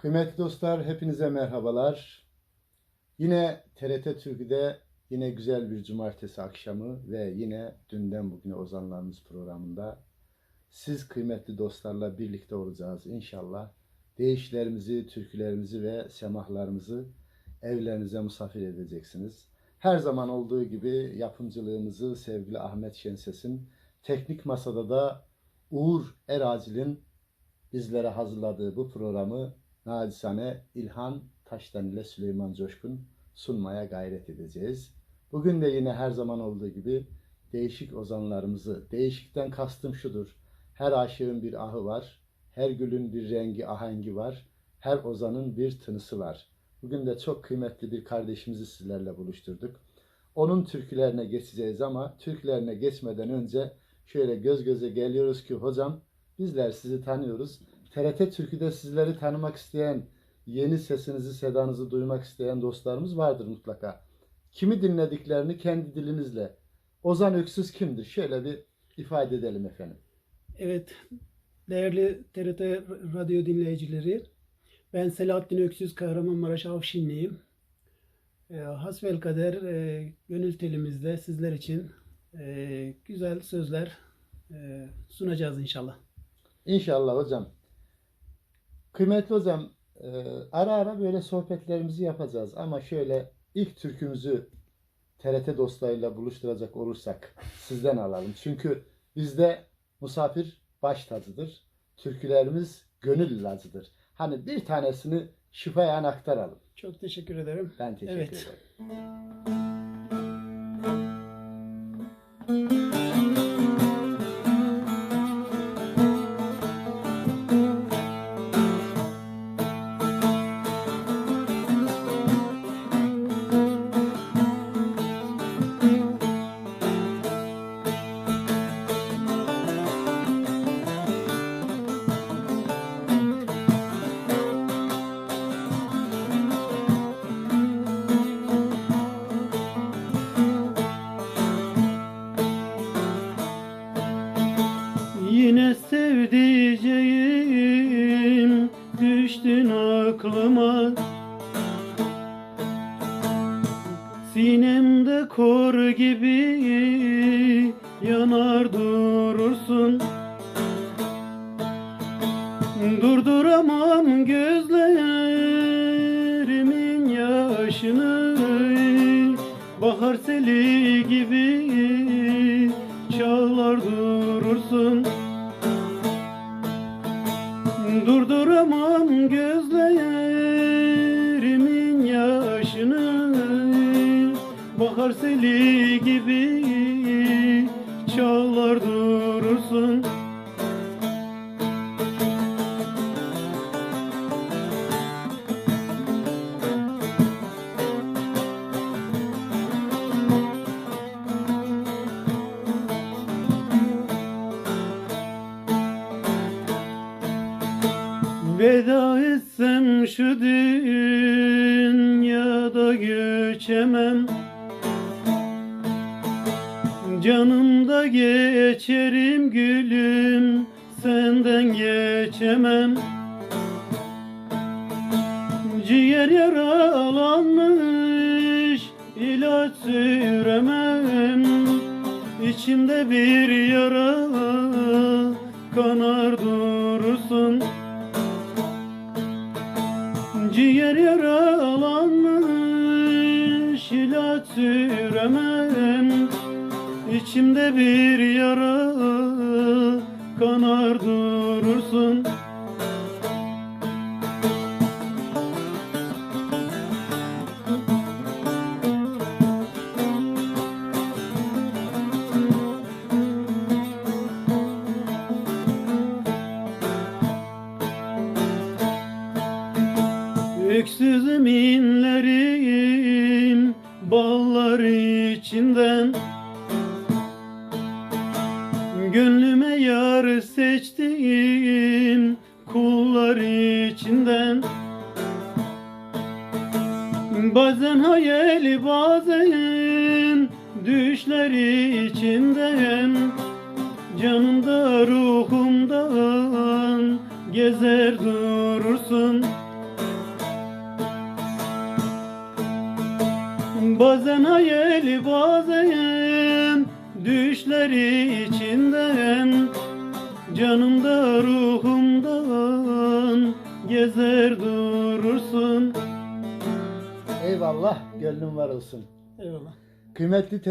Kıymetli dostlar, hepinize merhabalar. Yine TRT Türk'de yine güzel bir cumartesi akşamı ve yine dünden bugüne ozanlarımız programında siz kıymetli dostlarla birlikte olacağız inşallah. Deyişlerimizi, türkülerimizi ve semahlarımızı evlerinize misafir edeceksiniz. Her zaman olduğu gibi yapımcılığımızı sevgili Ahmet Şenses'in, teknik masada da Uğur Eracil'in bizlere hazırladığı bu programı nacizane İlhan Taştan ile Süleyman Coşkun sunmaya gayret edeceğiz. Bugün de yine her zaman olduğu gibi değişik ozanlarımızı, değişikten kastım şudur. Her aşığın bir ahı var, her gülün bir rengi, ahengi var, her ozanın bir tınısı var. Bugün de çok kıymetli bir kardeşimizi sizlerle buluşturduk. Onun türkülerine geçeceğiz ama türkülerine geçmeden önce şöyle göz göze geliyoruz ki hocam bizler sizi tanıyoruz. TRT Türkü'de sizleri tanımak isteyen, yeni sesinizi, sedanızı duymak isteyen dostlarımız vardır mutlaka. Kimi dinlediklerini kendi dilinizle. Ozan Öksüz kimdir? Şöyle bir ifade edelim efendim. Evet, değerli TRT radyo dinleyicileri, ben Selahattin Öksüz, Kahramanmaraş Avşinliyim. E, hasbelkader e, gönül telimizde sizler için e, güzel sözler e, sunacağız inşallah. İnşallah hocam. Kıymetli hocam, e, ara ara böyle sohbetlerimizi yapacağız ama şöyle ilk türkümüzü TRT dostlarıyla buluşturacak olursak sizden alalım. Çünkü bizde misafir baş tacıdır. Türkülerimiz gönül ilacıdır. Hani bir tanesini şifayen aktaralım. Çok teşekkür ederim. Ben teşekkür Evet. ederim. Düştün aklıma. Sinemde kor gibi yanar durursun. Durduramam gözlerimin yaşını. Bahar seli gibi Durduramam gözlerimin yaşını Bahar seli gibi çağlar durursun etsem şu dünyada göçemem Canımda geçerim gülüm senden geçemem. Ciğer yaralanmış ilaç süremem. İçimde bir yara kanar durursun Ciğer yaralanmış ilaç süremem. İçimde bir yara kanar durursun Öksüzüm inlerim ballar içinden. Gönlüme yar seçtiğim kullar içinden. Bazen hayal bazen düşler içinden. Canımda ruhumdan gezer durursun Bazen hayali bazen düşleri içinden Canımda ruhumdan gezer durursun Eyvallah, gönlün var olsun. Eyvallah. Kıymetli TRT